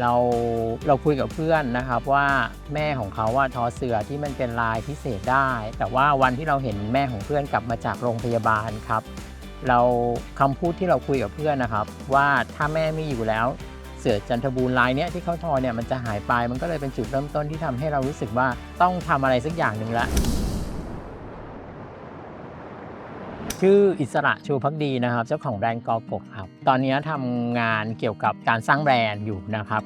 เราเราคุยกับเพื่อนนะครับว่าแม่ของเขาว่าทอเสือที่มันเป็นลายพิเศษได้ แต่ว่าวันที่เราเห็นแม่ของเพื่อนกลับมาจากโรงพยาบาลครับ เราคำพูดที่เราคุยกับเพื่อนนะครับ ว่าถ้าแม่ไม่อยู่แล้วเสือจันทบูรณ์ลายเนี้ยที่เขาทอเนี่ยมันจะหายไปมันก็เลยเป็นจุดเริ่มต้นที่ทำให้เรารู้สึกว่าต้องทำอะไรสักอย่างหนึ่งละ ชื่ออิสระชูพักดีนะครับ เจ้าของแบรนด์กอกบครับ ตอนนี้ทำงานเกี่ยวกับการสร้างแบรนด์อยู่นะครับ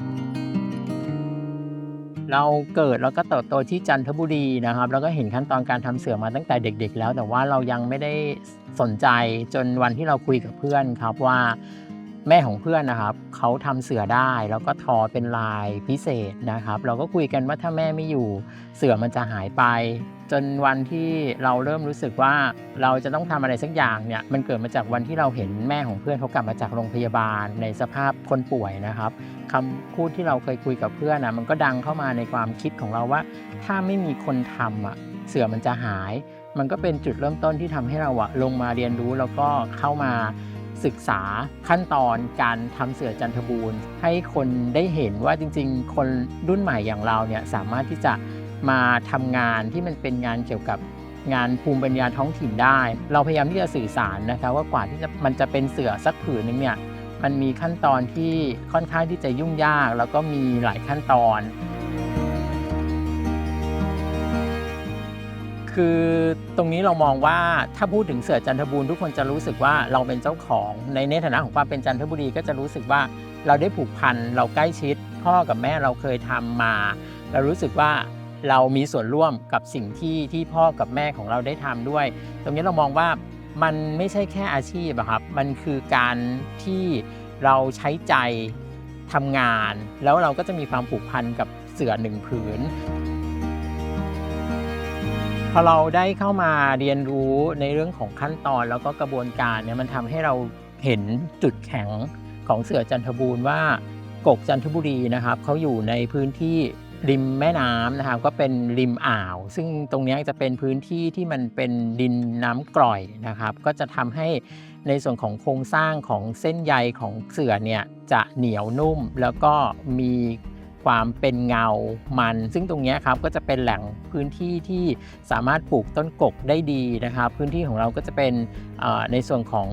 เราเกิดแล้วก็เติบโตที่จันทบุรีนะครับ แล้วก็เห็นขั้นตอนการทำเสือมาตั้งแต่เด็ก ๆ แล้ว แต่ว่าเรายังไม่ได้สนใจจนวันที่เราคุยกับเพื่อนครับว่า แม่ของเพื่อนนะครับเขาทำเสือได้แล้วก็ทอเป็นลายพิเศษนะครับ เราก็คุยกันว่าถ้าแม่ไม่อยู่เสือมันจะหายไป จนวันที่เราเริ่มรู้สึกว่าเราจะต้องทำอะไรสักอย่างเนี่ยมันเกิดมาจากวันที่เราเห็นแม่ของเพื่อนเขากลับมาจากโรงพยาบาลในสภาพคนป่วยนะครับคำพูดที่เราเคยคุยกับเพื่อนนะมันก็ดังเข้ามาในความคิดของเราว่า ถ้าไม่มีคนทำอะเสือมันจะหาย มันก็เป็นจุดเริ่มต้นที่ทำให้เราอะลงมาเรียนรู้แล้วก็เข้ามา ศึกษาขั้นตอนการทำเสือจันทบูรณ์ ให้คนได้เห็นว่าจริง ๆ คนรุ่นใหม่อย่างเราเนี่ยสามารถที่จะมาทำงานที่มันเป็นงานเกี่ยวกับงานภูมิปัญญาท้องถิ่นได้ เราพยายามที่จะสื่อสารนะคะว่ากว่าที่จะมันจะเป็นเสือสักผืนนึงเนี่ยมันมีขั้นตอนที่ค่อนข้างที่จะยุ่งยาก แล้วก็มีหลายขั้นตอน คือตรงนี้เรามองว่าถ้าพูดถึงเสือจันทบูรณ์ทุกคนจะรู้สึกว่าเราเป็นเจ้าของในในฐานะของความเป็นจันทบุรีก็จะรู้สึกว่าเราได้ผูกพันเราใกล้ชิด พ่อกับแม่เราเคยทำมา เรารู้สึกว่าเรามีส่วนร่วมกับสิ่งที่ที่พ่อกับแม่ของเราได้ทำด้วย ตรงนี้เรามองว่ามันไม่ใช่แค่อาชีพครับมันคือการที่เราใช้ใจทำงาน แล้วเราก็จะมีความผูกพันกับเสือหนึ่งผืน พอเราได้เข้ามาเรียนรู้ในเรื่องของขั้นตอนแล้วก็กระบวนการเนี่ยมันทำให้เราเห็นจุดแข็งของเสือจันทบูรณ์ว่ากกจันทบุรีนะครับเขาอยู่ในพื้นที่ริมแม่น้ำนะครับก็เป็นริมอ่าว ซึ่งตรงนี้จะเป็นพื้นที่ที่มันเป็นดินน้ำกร่อยนะครับ ก็จะทำให้ในส่วนของโครงสร้างของเส้นใยของเสือเนี่ยจะเหนียวนุ่ม แล้วก็มี ความเป็นเงามัน ซึ่งตรงนี้ครับก็จะเป็นแหล่งพื้นที่ที่สามารถปลูกต้นกกได้ดีนะครับ พื้นที่ของเราก็จะเป็นในส่วนของ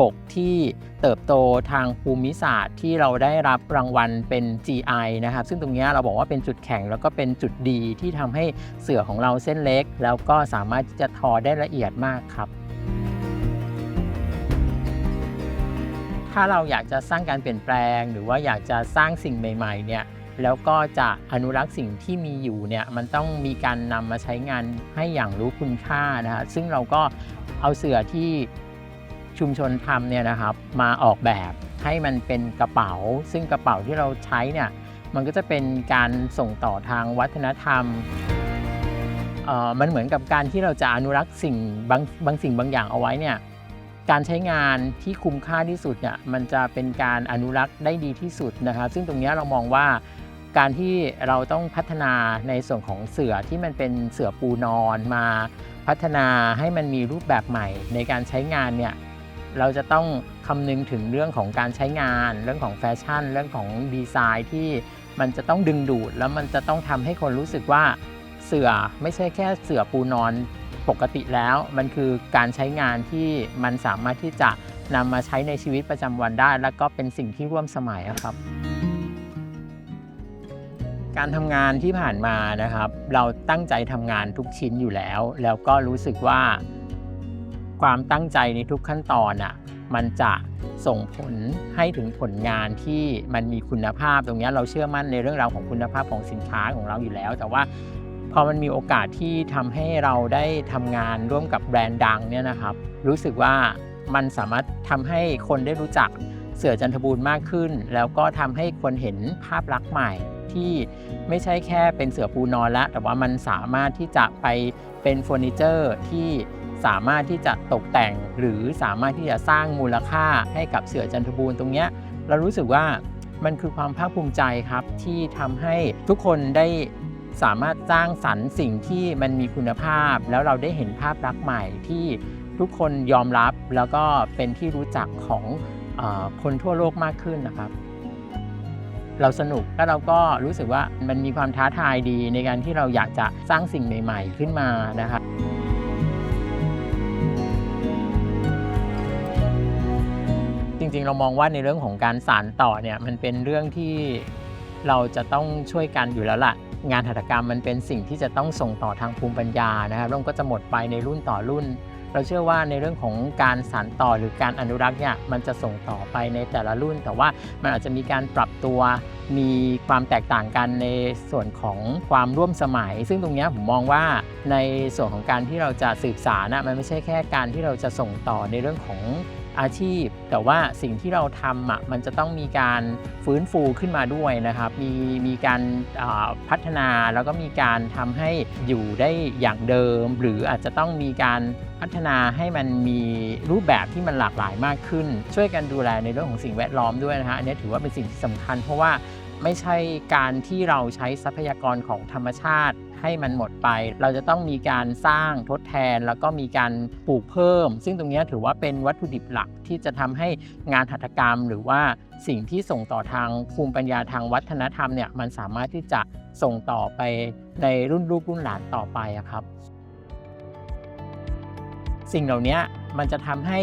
กกที่เติบโตทางภูมิศาสตร์ที่เราได้รับรางวัลเป็น GI นะครับ ซึ่งตรงนี้เราบอกว่าเป็นจุดแข็งแล้วก็เป็นจุดดีที่ทำให้เสือของเราเส้นเล็ก แล้วก็สามารถที่จะทอได้ละเอียดมากครับถ้าเราอยากจะสร้างการเปลี่ยนแปลง หรือว่าอยากจะสร้างสิ่งใหม่ ๆ เนี่ย แล้วก็จะอนุรักษ์สิ่งที่มีอยู่เนี่ยมันต้องมีการนำมาใช้งานให้อย่างรู้คุณค่านะฮะซึ่งเราก็เอาเสือที่ชุมชนทำเนี่ยนะครับมาออกแบบให้มันเป็นกระเป๋า ซึ่งกระเป๋าที่เราใช้เนี่ยมันก็จะเป็นการส่งต่อทางวัฒนธรรมมันเหมือนกับการที่เราจะอนุรักษ์สิ่งบางบางสิ่งบางอย่างเอาไว้เนี่ยการใช้งานที่คุ้มค่าที่สุดเนี่ยมันจะเป็นการอนุรักษ์ได้ดีที่สุดนะครับ ซึ่งตรงนี้เรามองว่า การที่เราต้องพัฒนาในส่วนของเสือที่มันเป็นเสือปูนอนมาพัฒนาให้มันมีรูปแบบใหม่ในการใช้งานเนี่ยเราจะต้องคำนึงถึงเรื่องของการใช้งาน เรื่องของแฟชั่น เรื่องของดีไซน์ที่มันจะต้องดึงดูด แล้วมันจะต้องทำให้คนรู้สึกว่าเสือไม่ใช่แค่เสือปูนอนปกติแล้ว มันคือการใช้งานที่มันสามารถที่จะนำมาใช้ในชีวิตประจำวันได้ แล้วก็เป็นสิ่งที่ร่วมสมัยครับ การทำงานที่ผ่านมานะครับ เราตั้งใจทำงานทุกชิ้นอยู่แล้ว แล้วก็รู้สึกว่า ความตั้งใจในทุกขั้นตอนอะมันจะส่งผลให้ถึงผลงานที่มันมีคุณภาพตรงนี้เราเชื่อมั่นในเรื่องราวของคุณภาพของสินค้าของเราอยู่แล้ว แต่ว่าพอมันมีโอกาสที่ทำให้เราได้ทำงานร่วมกับแบรนด์ดังเนี่ยนะครับ รู้สึกว่ามันสามารถทำให้คนได้รู้จักเสือจันทบูรณ์มากขึ้น แล้วก็ทำให้คนเห็นภาพลักษณ์ใหม่ ที่ไม่ใช่แค่เป็นเสือปูนอนล้วแต่ว่ามันสามารถที่จะไปเป็นเฟอร์นิเจอร์ที่สามารถที่จะตกแต่งหรือสามารถที่จะสร้างมูลค่าให้กับเสือจันทบูรณ์ตรงเนี้ยเรารู้สึกว่ามันคือความภาคภูมิใจครับที่ทำให้ทุกคนได้สามารถสร้างสรรค์สิ่งที่มันมีคุณภาพ แล้วเราได้เห็นภาพลักษณ์ใหม่ที่ทุกคนยอมรับแล้วก็เป็นที่รู้จักของอคนทั่วโลกมากขึ้นนะครับ เราสนุกแล้วเราก็รู้สึกว่ามันมีความท้าทายดีในการที่เราอยากจะสร้างสิ่งใหม่ ๆ ขึ้นมานะครับจริงๆ เรามองว่าในเรื่องของการสานต่อเนี่ยมันเป็นเรื่องที่เราจะต้องช่วยกันอยู่แล้วล่ะ งานหัตถกรรมมันเป็นสิ่งที่จะต้องส่งต่อทางภูมิปัญญานะครับแล้วมันก็จะหมดไปในรุ่นต่อรุ่น เราเชื่อว่าในเรื่องของการสานต่อหรือการอนุรักษ์เนี่ยมันจะส่งต่อไปในแต่ละรุ่น แต่ว่ามันอาจจะมีการปรับตัวมีความแตกต่างกันในส่วนของความร่วมสมัย ซึ่งตรงนี้ผมมองว่าในส่วนของการที่เราจะสืบสารนะมันไม่ใช่แค่การที่เราจะส่งต่อในเรื่องของ อาชีพ แต่ว่าสิ่งที่เราทำอะมันจะต้องมีการฟื้นฟูขึ้นมาด้วยนะครับ มีมีการพัฒนาแล้วก็มีการทำให้อยู่ได้อย่างเดิม หรืออาจจะต้องมีการพัฒนาให้มันมีรูปแบบที่มันหลากหลายมากขึ้น ช่วยกันดูแลในเรื่องของสิ่งแวดล้อมด้วยนะฮะอันนี้ถือว่าเป็นสิ่งที่สำคัญ เพราะว่า ไม่ใช่การที่เราใช้ทรัพยากรของธรรมชาติให้มันหมดไป เราจะต้องมีการสร้างทดแทน แล้วก็มีการปลูกเพิ่ม ซึ่งตรงนี้ถือว่าเป็นวัตถุดิบหลักที่จะทำให้งานหัตถกรรม หรือว่าสิ่งที่ส่งต่อทางภูมิปัญญาทางวัฒนธรรมเนี่ยมันสามารถที่จะส่งต่อไปในรุ่นลูกรุ่นหลานต่อไปครับ สิ่งเหล่านี้มันจะทำให้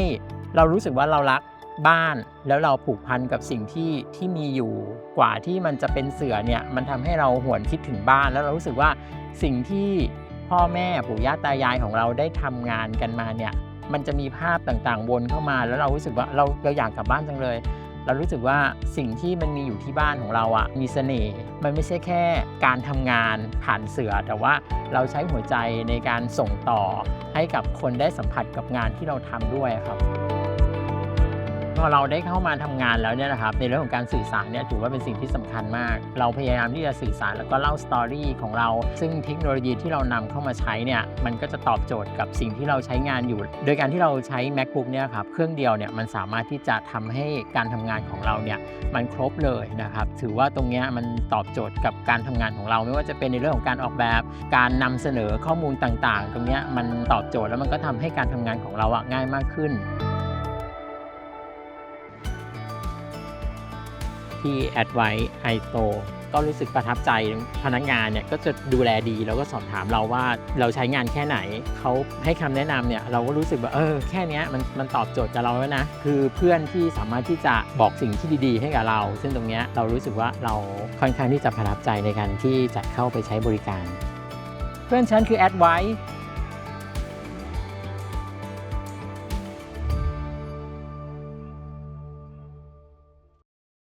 เรารู้สึกว่าเรารักบ้าน แล้วเราผูกพันกับสิ่งที่ที่มีอยู่กว่าที่มันจะเป็นเสือเนี่ยมันทำให้เราหวนคิดถึงบ้าน แล้วเรารู้สึกว่าสิ่งที่พ่อแม่ปู่ย่าตายายของเราได้ทำงานกันมาเนี่ยมันจะมีภาพต่างๆ วนเข้ามา แล้วเรารู้สึกว่าเราเราอยากกลับบ้านจังเลย เรารู้สึกว่าสิ่งที่มันมีอยู่ที่บ้านของเราอะ่ะมีเสน่ห์มันไม่ใช่แค่การทำงานผ่านเสือ แต่ว่าเราใช้หัวใจในการส่งต่อให้กับคนได้สัมผัสกับงานที่เราทำด้วยครับ พอเราได้เข้ามาทำงานแล้วเนี่ยนะครับในเรื่องของการสื่อสารเนี่ยถือว่าเป็นสิ่งที่สำคัญมาก เราพยายามที่จะสื่อสารแล้วก็เล่าสตอรี่ของเรา ซึ่งเทคโนโลยีที่เรานำเข้ามาใช้เนี่ยมันก็จะตอบโจทย์กับสิ่งที่เราใช้งานอยู่ โดยการที่เราใช้ macbook เนี่ยครับเครื่องเดียวเนี่ยมันสามารถที่จะทำให้การทำงานของเราเนี่ยมันครบเลยนะครับถือว่าตรงเนี้ยมันตอบโจทย์กับการทำงานของเรา ไม่ว่าจะเป็นในเรื่องของการออกแบบ การนำเสนอข้อมูลต่างๆ ตรงเนี้ยมันตอบโจทย์แล้วมันก็ทำให้การทำงานของเราอะง่ายมากขึ้น ที่แอดไว้ไฮโตก็รู้สึกประทับใจพนักงานเนี่ยก็จะดูแลดีแล้วก็สอบถามเราว่าเราใช้งานแค่ไหน เขาให้คำแนะนำเนี่ยเราก็รู้สึกว่าเออแค่นี้มันมันตอบโจทย์กับเราแล้วนะ คือเพื่อนที่สามารถที่จะบอกสิ่งที่ดีๆ ให้กับเรา ซึ่งตรงเนี้ยเรารู้สึกว่าเราค่อนข้างที่จะประทับใจในการที่จะเข้าไปใช้บริการ เพื่อนฉันคือแอดไว้